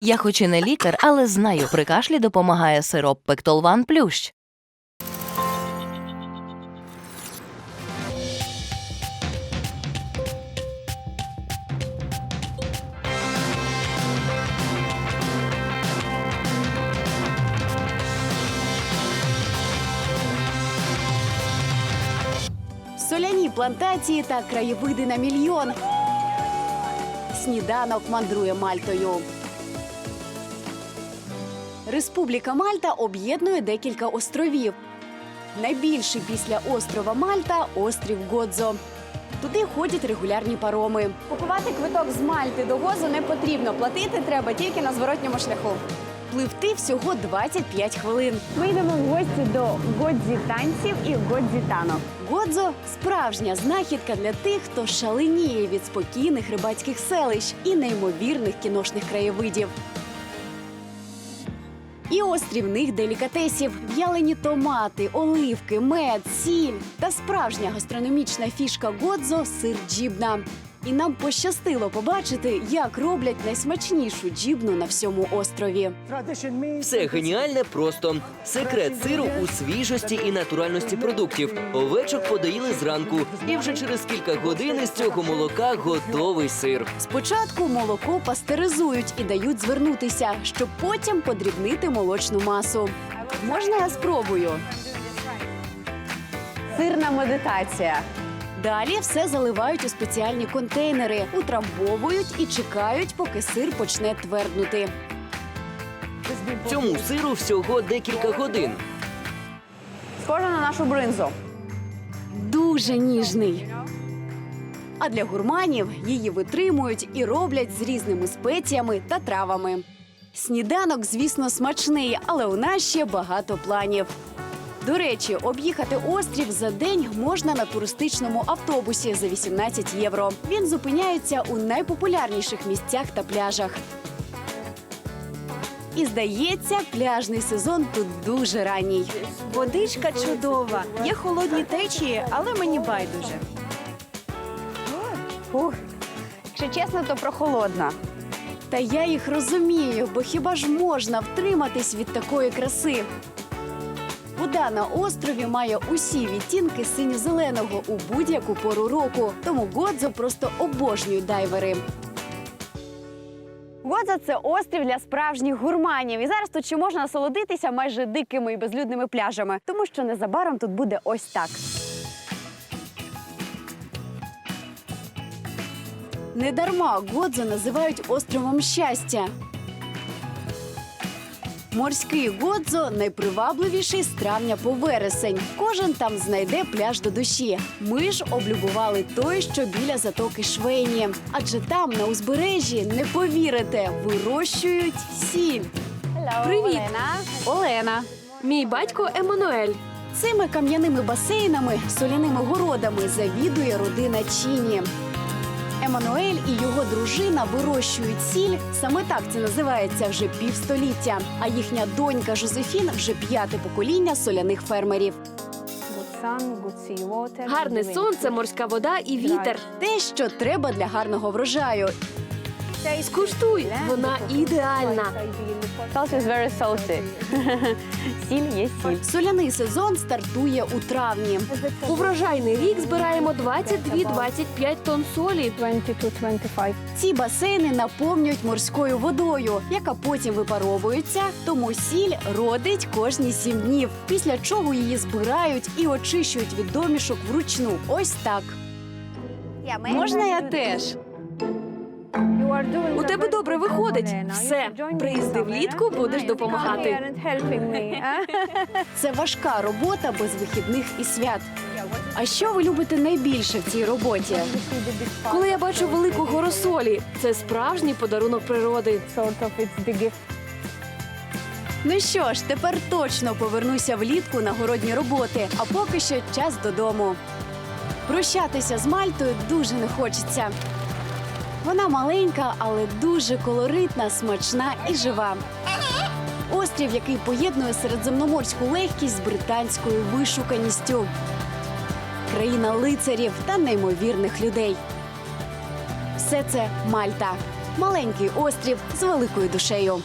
Я хоч і не лікар, але знаю, при кашлі допомагає сироп Пектолван Плющ. Соляні плантації та краєвиди на мільйон. Сніданок мандрує Мальтою. Республіка Мальта об'єднує декілька островів. Найбільший після острова Мальта острів Годзо. Туди ходять регулярні пароми. Купувати квиток з Мальти до Гозу не потрібно. Платити треба тільки на зворотньому шляху. Пливти всього 25 хвилин. Ми йдемо в гості до Годзі танців і Годзі танок. Годзо справжня знахідка для тих, хто шаленіє від спокійних рибацьких селищ і неймовірних кіношних краєвидів. І острівних делікатесів, в'ялені томати, оливки, мед, сіль та справжня гастрономічна фішка Годзо сир джібна. І нам пощастило побачити, як роблять найсмачнішу джібну на всьому острові. Все геніальне просто. Секрет сиру у свіжості і натуральності продуктів. Овечок подаїли зранку, і вже через кілька годин із цього молока готовий сир. Спочатку молоко пастеризують і дають звернутися, щоб потім подрібнити молочну масу. Можна я спробую? Сирна медитація. Далі все заливають у спеціальні контейнери, утрамбовують і чекають, поки сир почне тверднути. Цьому сиру всього декілька годин. Схожа на нашу бринзу. Дуже ніжний. А для гурманів її витримують і роблять з різними спеціями та травами. Сніданок, звісно, смачний, але у нас ще багато планів. До речі, об'їхати острів за день можна на туристичному автобусі за 18 євро. Він зупиняється у найпопулярніших місцях та пляжах. І здається, пляжний сезон тут дуже ранній. Водичка чудова. Є холодні течії, але мені байдуже. Ух. Якщо чесно, то прохолодна. Та я їх розумію, бо хіба ж можна втриматись від такої краси? Вода на острові має усі відтінки синьо-зеленого у будь-яку пору року, тому Годзо просто обожнюють дайвери. Годза це острів для справжніх гурманів. І зараз тут ще можна насолодитися майже дикими і безлюдними пляжами, тому що незабаром тут буде ось так. Недарма Годзо називають островом щастя. Морський Годзо найпривабливіший з травня по вересень. Кожен там знайде пляж до душі. Ми ж облюбували той, що біля затоки Швейні. Адже там на узбережжі не повірите, вирощують сіль. Привіт. Олена. Мій батько Еммануель. Цими кам'яними басейнами, соляними городами завідує родина Чіні. Еммануель і його дружина вирощують сіль. Саме так це називається вже півстоліття. А їхня донька Жозефін вже п'яте покоління соляних фермерів. Гарне сонце, морська вода і вітер. Те, що треба для гарного врожаю. Скуштуй, вона ідеальна. Salt is very salty. Сіль є сіль. Соляний сезон стартує у травні. У врожайний рік збираємо 22-25 тонн солі. Ці басейни наповнюють морською водою, яка потім випаровується, тому сіль родить кожні сім днів. Після чого її збирають і очищують від домішок вручну. Ось так. Можна я теж? У тебе добре виходить. Все, приїзди влітку, будеш допомагати. Це важка робота без вихідних і свят. А що ви любите найбільше в цій роботі? Коли я бачу велику гору солі, це справжній подарунок природи. Ну що ж, тепер точно повернуся влітку на городні роботи, а поки що час додому. Прощатися з Мальтою дуже не хочеться. Вона маленька, але дуже колоритна, смачна і жива. Острів, який поєднує середземноморську легкість з британською вишуканістю. Країна лицарів та неймовірних людей. Все це Мальта. маленький острів з великою душею.